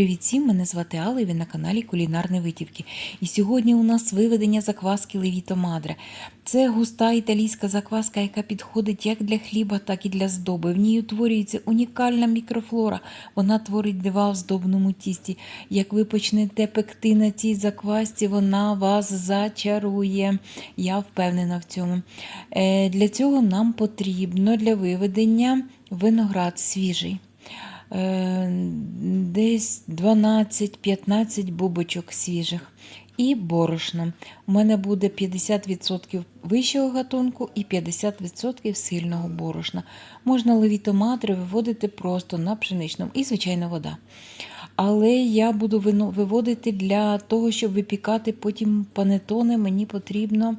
Привіт всім! Мене звати Алла і ви на каналі Кулінарні Витівки. І сьогодні у нас виведення закваски Левіто Мадре. Це густа італійська закваска, яка підходить як для хліба, так і для здоби. В ній утворюється унікальна мікрофлора. Вона творить дива в здобному тісті. Як ви почнете пекти на цій заквасці, вона вас зачарує. Я впевнена в цьому. Е, Для цього нам потрібно для виведення виноград свіжий. Е, десь 12-15 бубочок свіжих і борошно. У мене буде 50% вищого гатунку і 50% сильного борошна. Можна левітоматри виводити просто на пшеничному і, звичайно, вода. Але я буду виводити для того, щоб випікати потім панетони, мені потрібно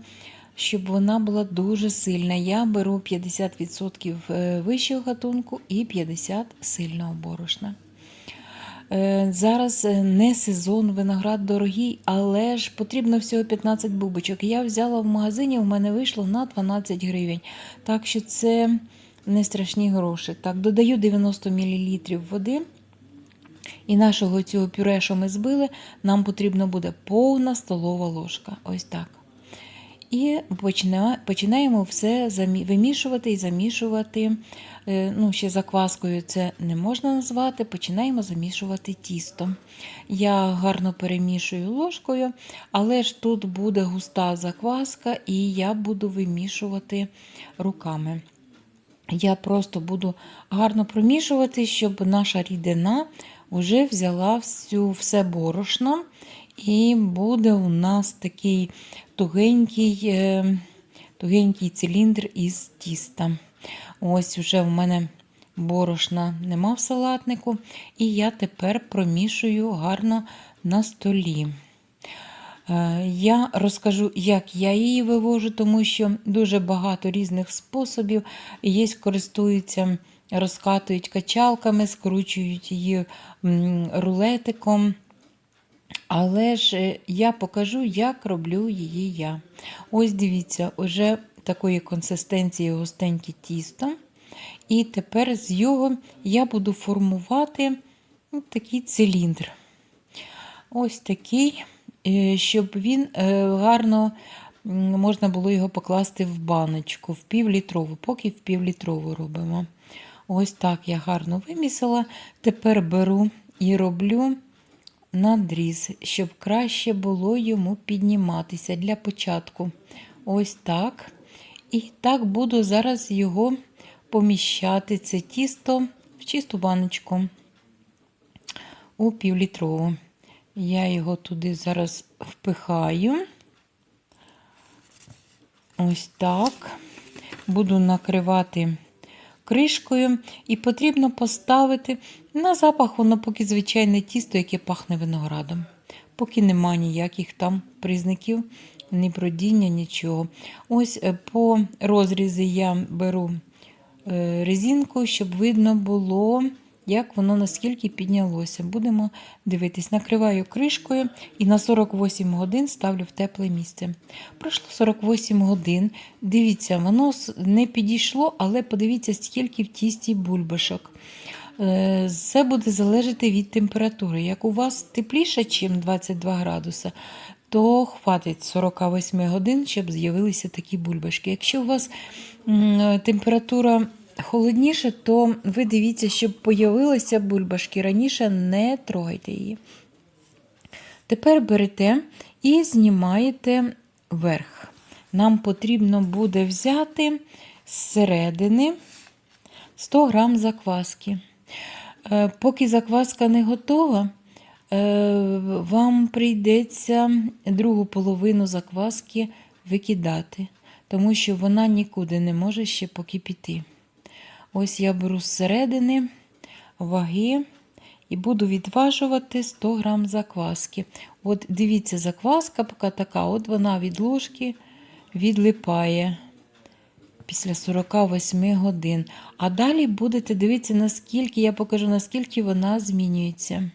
щоб вона була дуже сильна. Я беру 50% е, вищого гатунку і 50% сильного борошна. Е, Зараз е, не сезон, виноград дорогий, але ж потрібно всього 15 бубочок. Я взяла в магазині, в мене вийшло на 12 гривень. Так що це не страшні гроші. Так, Додаю 90 мл води. І нашого цього пюре, що ми збили, нам потрібно буде повна столова ложка. Ось так. І починаємо все вимішувати і замішувати. Е, Ну, ще закваскою це не можна назвати. Починаємо замішувати тісто. Я гарно перемішую ложкою, але ж тут буде густа закваска, і я буду вимішувати руками. Я просто буду гарно промішувати, щоб наша рідина вже взяла всю, все борошно. І буде у нас такий тугенький, е, тугенький циліндр із тіста. Ось вже в мене борошна нема в салатнику. І я тепер промішую гарно на столі. Е, Я розкажу, як я її вивожу, тому що дуже багато різних способів. Є, користуються, розкатують качалками, скручують її рулетиком. Але ж е, я покажу, як роблю її я. Ось дивіться, уже такої консистенції густеньке тісто. І тепер з його я буду формувати ну, такий циліндр. Ось такий, е, щоб він е, гарно можна було його покласти в баночку, в півлітрову, поки в півлітрову робимо. Ось так я гарно вимісила. Тепер беру і роблю надріз, щоб краще було йому підніматися для початку. Ось так. І так буду зараз його поміщати, це тісто в чисту баночку у півлітрову. Я його туди зараз впихаю. Ось так. Буду накривати кришкою, і потрібно поставити на запах, воно поки звичайне тісто, яке пахне виноградом. Поки нема ніяких там признаків, ні бродіння, нічого. Ось е, по розрізі я беру е, резинку, щоб видно було, як воно наскільки піднялося. Будемо дивитись, накриваю кришкою і на 48 годин ставлю в тепле місце. Пройшло 48 годин. Дивіться, воно не підійшло, але подивіться, скільки в тісті бульбашок. Е, Це буде залежати від температури. Як у вас тепліше, ніж 22 градуса, то хватить 48 годин, щоб з'явилися такі бульбашки. Якщо у вас температура холодніша, то ви дивіться, щоб появилися бульбашки. Раніше не трогайте її. Тепер берете і знімаєте верх. Нам потрібно буде взяти зсередини 100 грам закваски. Е, Поки закваска не готова, е, вам прийдеться другу половину закваски викидати, тому що вона нікуди не може ще поки піти. Ось я беру зсередини ваги і буду відважувати 100 грам закваски. От дивіться, закваска поки така, от вона від ложки відлипає після 48 годин. А далі будете дивитися, наскільки, я покажу, наскільки вона змінюється.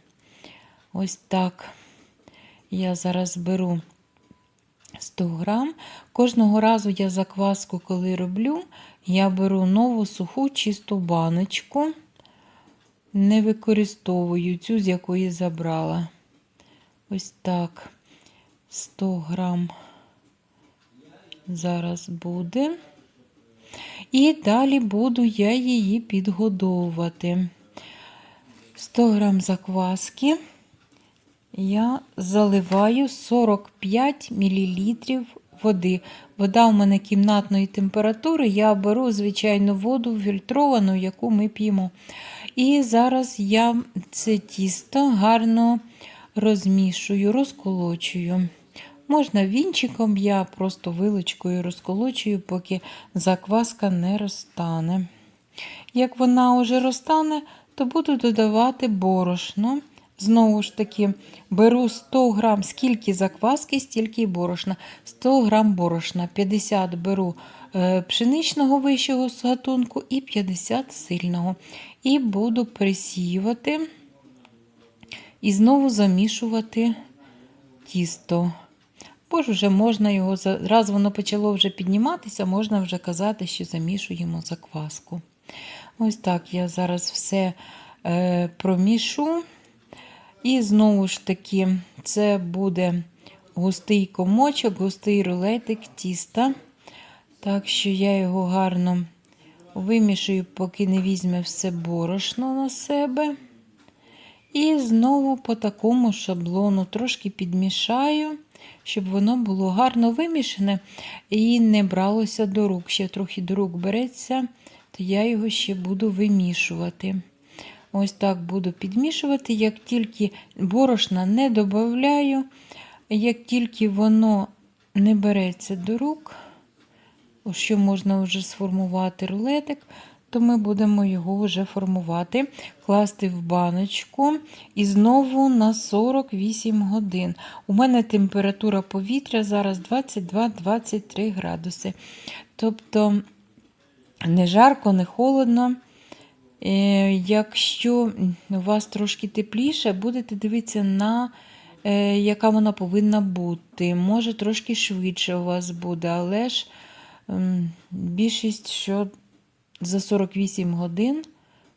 Ось так. Я зараз беру 100 грам. Кожного разу я закваску, коли роблю, я беру нову суху чисту баночку. не використовую цю, з якої забрала. Ось так. 100 грам зараз буде. І далі буду я її підгодовувати. 100 грам закваски я заливаю 45 мл води. Вода у мене кімнатної температури. Я беру звичайну воду фільтровану, яку ми п'ємо. І зараз я це тісто гарно розмішую, розколочую. Можна вінчиком, я просто вилочкою розколочую, поки закваска не розтане. Як вона вже розтане, то буду додавати борошно. Знову ж таки, беру 100 грам, скільки закваски, стільки й борошна. 100 грам борошна, 50 беру е, пшеничного вищого гатунку і 50 сильного. І буду присіювати і знову замішувати тісто. Бо ж вже можна його, раз воно почало вже підніматися, можна вже казати, що замішуємо закваску. Ось так я зараз все е, промішу. І знову ж таки, це буде густий комочок, густий рулетик тіста. Так що я його гарно вимішую, поки не візьме все борошно на себе. І знову по такому шаблону трошки підмішаю, щоб воно було гарно вимішане і не бралося до рук. Ще трохи до рук береться, то я його ще буду вимішувати. Ось так буду підмішувати, як тільки борошна не додаю, як тільки воно не береться до рук, що можна вже сформувати рулетик, то ми будемо його вже формувати, класти в баночку і знову на 48 годин. У мене температура повітря зараз 22-23 градуси. Тобто не жарко, не холодно. Е, Якщо у вас трошки тепліше, будете дивитися на е, яка вона повинна бути. Може, трошки швидше у вас буде, але ж більшість, що за 48 годин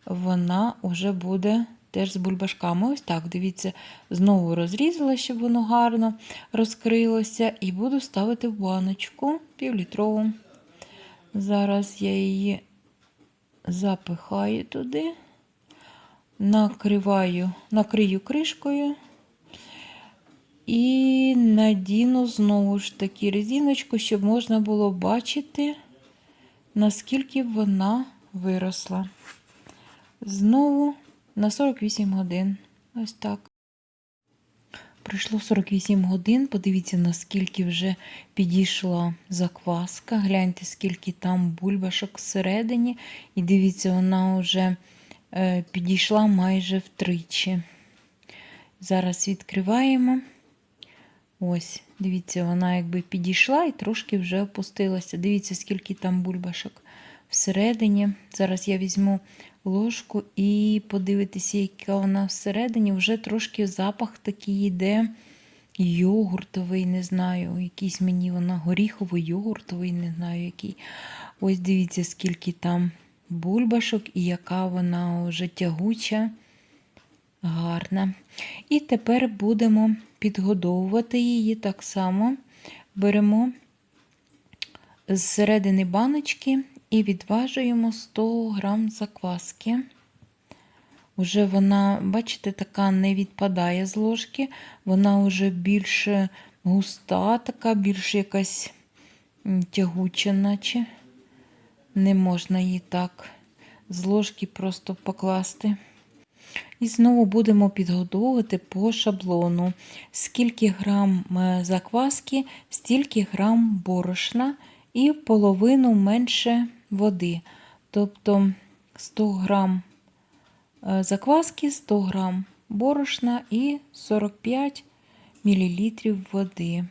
вона вже буде теж з бульбашками. Ось так, дивіться, знову розрізала, щоб воно гарно розкрилося. І буду ставити в баночку півлітрову. Зараз я її запихаю туди, накриваю, накрию кришкою і надіну знову ж таки резиночку, щоб можна було бачити, наскільки вона виросла. Знову на 48 годин. Ось так. Пройшло 48 годин. Подивіться, наскільки вже підійшла закваска. Гляньте, скільки там бульбашок всередині. І дивіться, вона вже е, підійшла майже втричі. Зараз відкриваємо. Ось, дивіться, вона якби підійшла і трошки вже опустилася. Дивіться, скільки там бульбашок всередині. Зараз я візьму ложку і подивитися, яка вона всередині. Вже трошки запах такий йде. Йогуртовий, не знаю, якийсь мені вона горіхово-йогуртовий, не знаю який. Ось дивіться, скільки там бульбашок і яка вона вже тягуча, гарна. І тепер будемо підгодовувати її так само. Беремо з середини баночки і відважуємо 100 грам закваски. Уже вона, бачите, така не відпадає з ложки, вона вже більш густа, така, більш якась тягуча, наче. Не можна її так з ложки просто покласти. І знову будемо підготовувати по шаблону. Скільки грам е, закваски, стільки грам борошна і половину менше води. Тобто 100 грам е, закваски, 100 грам борошна і 45 мл води.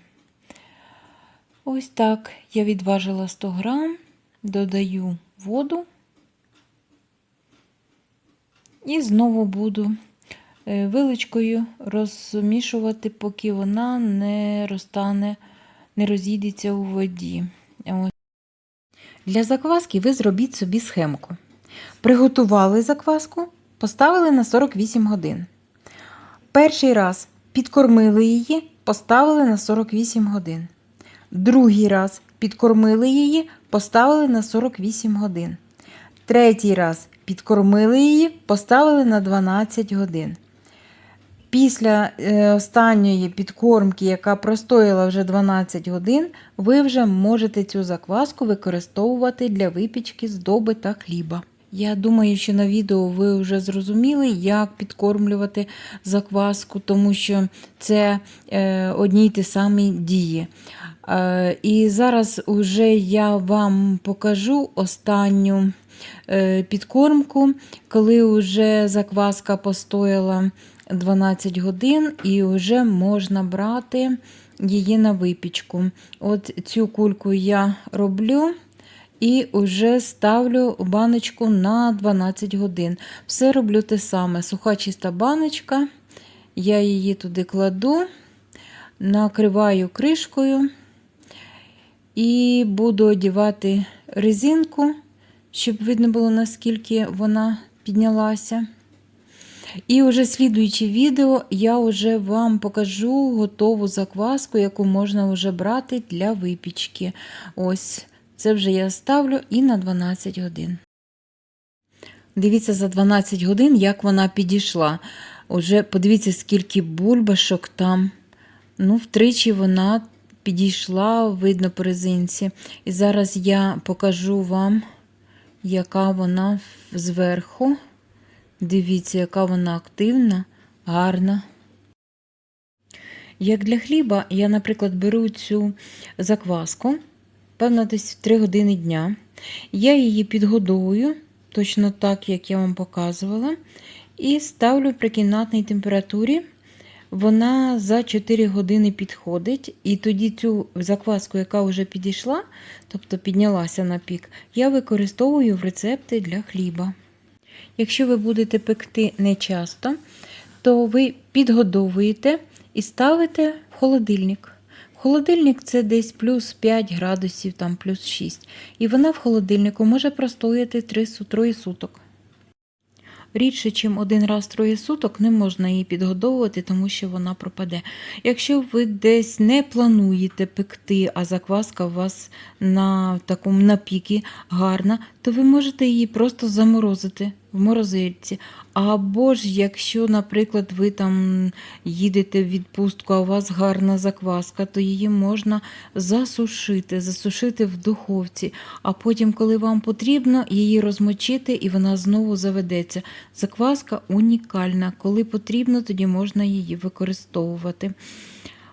Ось так я відважила 100 грам, додаю воду. І знову буду е, виличкою розмішувати, поки вона не розтане, не розійдеться у воді. Для закваски ви зробіть собі схемку. Приготували закваску, поставили на 48 годин. Перший раз підкормили її, поставили на 48 годин. Другий раз підкормили її, поставили на 48 годин. Третій раз підкормили її, поставили на 12 годин. Після е, останньої підкормки, яка простояла вже 12 годин, ви вже можете цю закваску використовувати для випічки здоби та хліба. Я думаю, що на відео ви вже зрозуміли, як підкормлювати закваску, тому що це е, одні й ті самі дії. Е, і зараз уже я вам покажу останню підкормку, коли вже закваска постояла 12 годин і вже можна брати її на випічку. От цю кульку я роблю. І вже ставлю баночку на 12 годин. Все роблю те саме. Суха чиста баночка. Я її туди кладу, накриваю кришкою і буду одівати резинку, щоб видно було, наскільки вона піднялася. І вже слідуючи відео, я вже вам покажу готову закваску, яку можна вже брати для випічки. Ось. Це вже я ставлю і на 12 годин. Дивіться за 12 годин, як вона підійшла. Уже подивіться, скільки бульбашок там. Ну, втричі вона підійшла, видно по резинці. І зараз я покажу вам, яка вона зверху. Дивіться, яка вона активна, гарна. Як для хліба, я, наприклад, беру цю закваску певно, десь в 3 години дня. Я її підгодовую, точно так, як я вам показувала, і ставлю при кімнатній температурі. Вона за 4 години підходить, і тоді цю закваску, яка вже підійшла, тобто піднялася на пік, я використовую в рецепти для хліба. Якщо ви будете пекти не часто, то ви підгодовуєте і ставите в холодильник. Холодильник це десь плюс 5 градусів, там плюс 6. І вона в холодильнику може простояти 3 троє суток. Рідше, чим один раз троє суток, не можна її підгодовувати, тому що вона пропаде. Якщо ви десь не плануєте пекти, а закваска у вас на такому напікі гарна, то ви можете її просто заморозити в морозильці. Або ж, якщо, наприклад, ви там їдете в відпустку, а у вас гарна закваска, то її можна засушити, засушити в духовці, а потім, коли вам потрібно, її розмочити і вона знову заведеться. Закваска унікальна. Коли потрібно, тоді можна її використовувати.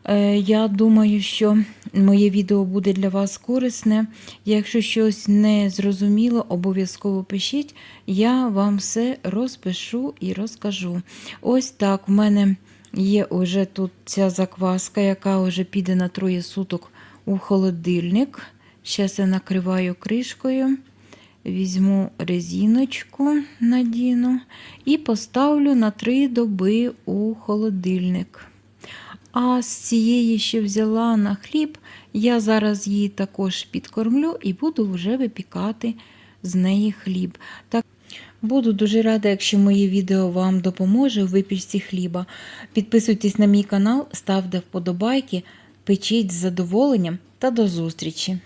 Е, Я думаю, що моє відео буде для вас корисне. Якщо щось не зрозуміло, обов'язково пишіть, я вам все розпишу і розкажу. Ось так, в мене є вже тут ця закваска, яка вже піде на троє суток у холодильник. Зараз я накриваю кришкою. Візьму резиночку, надіну і поставлю на три доби у холодильник. А з цієї, що взяла на хліб, я зараз її також підкормлю і буду вже випікати з неї хліб. Так, Буду дуже рада, якщо моє відео вам допоможе у випічці хліба. Підписуйтесь на мій канал, ставте вподобайки, печіть з задоволенням та до зустрічі!